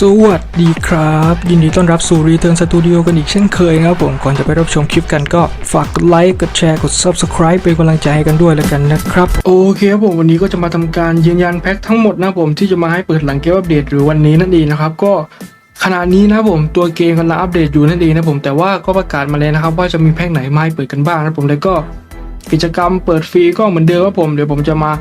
สวัสดีครับ ยินดีต้อนรับสู่รีเทิร์นสตูดิโอกันอีกเช่นเคยนะครับผมก่อนจะไปรับชมคลิปกันก็ฝากกดไลค์กดแชร์กด Subscribe เป็นกำลังใจให้กันด้วยแล้วกันนะครับ โอเคครับผมวันนี้ก็จะมาทำการยืนยันแพ็คทั้งหมดนะครับผมที่จะมาให้เปิดหลังเกมอัปเดตหรือวันนี้นั่นเองนะครับก็ขณะนี้นะครับผมตัวเกมกำลังอัปเดตอยู่นั่นเองนะผมแต่ว่าก็ประกาศมาแล้วนะครับว่าจะมีแพ็คไหนมาให้เปิดกันบ้างนะผมแล้วก็กิจกรรมเปิดฟรีก็เหมือนเดิมครับผมเดี๋ยวผมจะมา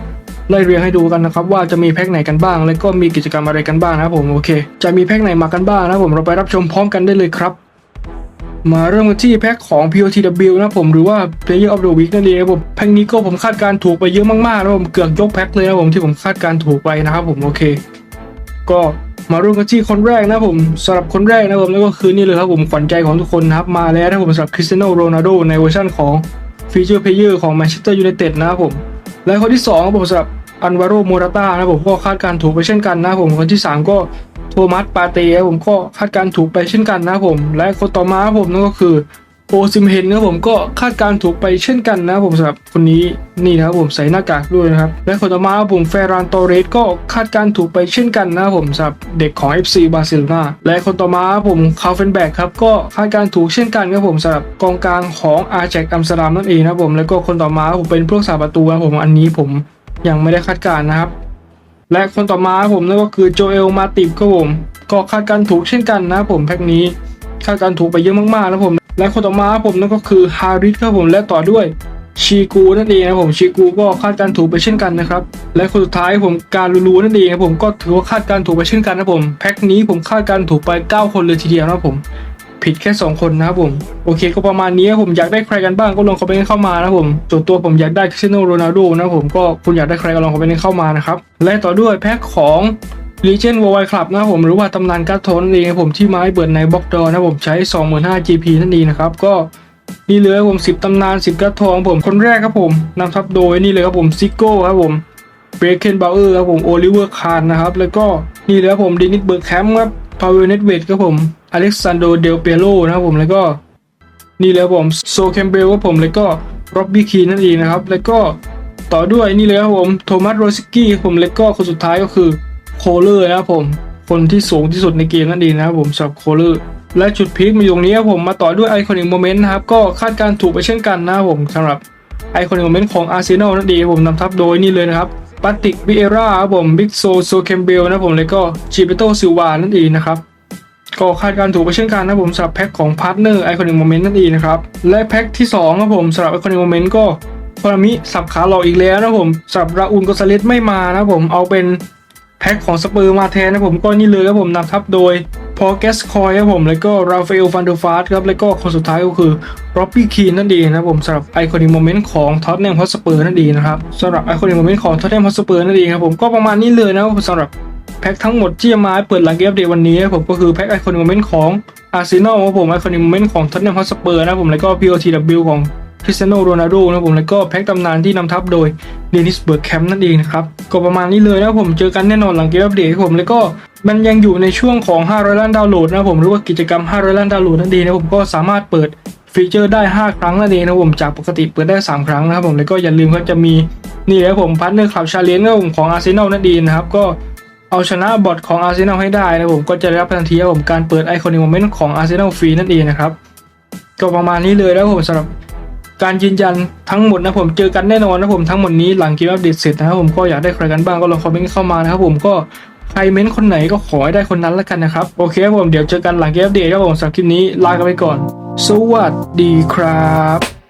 ไล่เรียงให้ดูกันนะครับว่าจะมีแพ็คไหนกันบ้าง แล้วก็มีกิจกรรมอะไรกันบ้างนะครับผมโอเค จะมีแพ็คไหนมากันบ้างนะผมเราไปรับชมพร้อมกันได้เลยครับมาเริ่มกันที่แพ็คของ POTW นะผมหรือว่า Player of the Week นั่นเองครับผมแพ็คนี้ก็ผมคาดการถูกไปเยอะมากๆนะผมเกือบยกแพ็คเลยนะผมที่ผมคาดการถูกไปนะครับผมโอเค ก็มาเริ่มกันที่คนแรกนะผมสำหรับคนแรกนะผมนั่นก็คือนี่เลยครับผมขวัญใจของทุกคนนะครับมาแล้วนะผมสำหรับคริสเตียโนโรนัลโดในเวอร์ชันของฟีเจอร์เพลเยอร์ของแมนเชสเตอร์ยูไนเต็ดนะครับผม และคนที่2ครับผมสำหรับอันวาโรโมราต้านะผมก็คาดการถูกไปเช่นกันนะผมคนที่ 3 ก็โทมัสปาเต้ผมก็คาดการถูกไปเช่นกันนะผม และคนต่อมาครับผมนั่นก็คือ โอซิมเฮนนะครับผมก็คาดการถูกไปเช่นกันนะผมสำหรับคนนี้นี่นะครับผมใส่หน้ากากด้วยนะครับ และคนต่อมาผมเฟรานโตเรสก็คาดการถูกไปเช่นกันนะผมสำหรับเด็กของ FC บาร์เซโลนาและคนต่อมาผมคาร์เฟนแบกครับก็คาดการถูกเช่นกันครับผมสำหรับกองกลางของอาแจกอัมสเตอร์ดัมนั่นเองนะผมแล้วก็คนต่อมาผมเป็นผู้รักษาประตูนะครับผมอันนี้ผมยังไม่ได้คาดการนะครับ และคนต่อมาผมนั่นก็คือโจเอลมาติบครับผมก็คาดการถูกเช่นกันนะผมแพ็คนี้คาดการถูกไปเยอะมากๆนะผม และคนต่อมาผมนั่นก็คือฮาริสครับผมและต่อด้วยชีกูนั่นเองนะผมชีกูก็คาดการถูกไปเช่นกันนะครับและคนสุดท้ายผมการลูลูนั่นเองครับผมก็ถือว่าคาดการถูกไปเช่นกันนะผมแพ็คนี้ผมคาดการถูกไป 9 คนเลยทีเดียวนะผม ผิดแค่ 2 คนนะครับผมโอเคก็ประมาณนี้ผมอยากได้ใครกันบ้างก็ลองคอมเมนต์เข้ามานะผมส่วนตัวผมอยากได้คริสเตียโนโรนัลโดนะผมก็คุณอยากได้ใครก็ลองคอมเมนต์เข้ามานะครับและต่อด้วยแพ็คของ Legend Worldwide Club นะครับผมหรือว่าตำนานการ์ดทนนั่นเองผมที่ไม้เปิดในบล็อกดอนะผมใช้ 25,000 GP นั่นเองนะครับก็นี่เลยครับผม 10 ตำนาน 10การ์ดทองผมคนแรกครับผมนำทัพโดยนี่เลยครับผมซิโก้ครับผมเบรเคนบาเออร์ครับผมโอลิเวอร์คานนะครับแล้วก็นี่เลยครับผมเดนิสเบิร์กแคมป์ครับพาวเวอร์เนตเวดครับผมอเล็กซานโดเดลเปโลนะครับผมแล้วก็นี่เลยครับผมโซแคมเบลครับผมแล้วก็ร็อบบี้คีนั่นเองนะครับแล้วก็ต่อด้วยนี่เลยครับผมโทมัสโรซิกี้ครับผมแล้วก็คนสุดท้ายก็คือ โคเลอร์นะครับผม คนที่สูงที่สุดในเกมนั่นเองนะครับผมสำหรับโคเลอร์และจุดพีคมาอยู่ตรงนี้ครับผมมาต่อด้วยไอคอนิกโมเมนต์นะครับก็คาดการถูกไปเช่นกันนะครับผมสำหรับไอคอนิกโมเมนต์ของอาร์เซนอลนั่นเองผมนำทัพโดยนี่เลยนะครับปาติกบิเอร่าครับผมบิ๊กโซโซแคมเบลนะครับผมแล้วก็จิเปโตซิวานั่นเองนะครับก็คาดการถูกไปเช่นกันนะครับผมสำหรับแพ็คของพาร์ทเนอร์ไอคอนิกโมเมนต์นั่นเองนะครับและแพ็คที่2ครับผมสำหรับไอคอนิกโมเมนต์ก็พารามิสับขาหลอกอีกแล้วนะครับผมสำหรับราอูนโกซาเลสไม่มานะครับผมเอาเป็น แพ็คของสเปอร์มาแทนนะผมก็นี่เลยครับผมนำทับโดยพอแกสคอยครับผม แล้วก็ราฟาเอลฟันเดอร์ฟาสครับ แล้วก็คนสุดท้ายก็คือร็อบบี้คีนนั่นเองนะครับผมสำหรับไอคอนิกโมเมนต์ของท็อตแนมฮอสเปอร์นั่นเองนะครับสำหรับไอคอนิกโมเมนต์ของท็อตแนมฮอสเปอร์นั่นเองครับผมก็ประมาณนี้เลยนะสำหรับแพ็คทั้งหมดที่จะมาเปิดหลังเกมอัปเดตวันนี้นะผมก็คือแพ็คไอคอนิกโมเมนต์ของอาร์เซนอลครับผมไอคอนิกโมเมนต์ของท็อตแนมฮอสเปอร์นะครับผมแล้วก็ POTW ของ คริสเตียโนโรนัลโดนะครับผมแล้วก็แพ็คตำนานที่นำทัพโดยเดนิสเบิร์กแคมป์นั่นเองนะครับ ก็ประมาณนี้เลยนะครับผมเจอกันแน่นอนหลังเกมอัปเดตผมแล้วก็มันยังอยู่ในช่วงของ 500 ล้านดาวน์โหลดนะครับผมหรือว่ากิจกรรม 500 ล้านดาวน์โหลดนั่นเองนะครับผมก็สามารถเปิดฟีเจอร์ได้ 5 ครั้งนั่นเองนะครับผมจากปกติเปิดได้ 3 ครั้งนะครับผมแล้วก็อย่าลืมว่าจะมีนี่ครับผมพาร์ทเนอร์คลับชาเลนจ์ของอาร์เซนอลนั่นเองนะครับก็เอาชนะบอทของอาร์เซนอลให้ได้นะผมก็จะได้รับทันทีครับผมการเปิดไอคอนิกโมเมนต์ของอาร์เซนอลฟรีนั่นเองนะครับก็ประมาณนี้เลยแล้วผมสำหรับ การยืนยันทั้งหมดนะผมเจอกันแน่นอนนะผมทั้งหมดนี้หลังเกมอัปเดตเสร็จนะครับผมก็อยากได้ใครกันบ้างก็ลองคอมเมนต์เข้ามานะครับผมก็ใครเม้นต์คนไหนก็ขอให้ได้คนนั้นแล้วกันนะครับ โอเคครับผมเดี๋ยวเจอกันหลังเกมอัปเดตครับผมสำหรับคลิปนี้ลากันไปก่อน สวัสดีครับ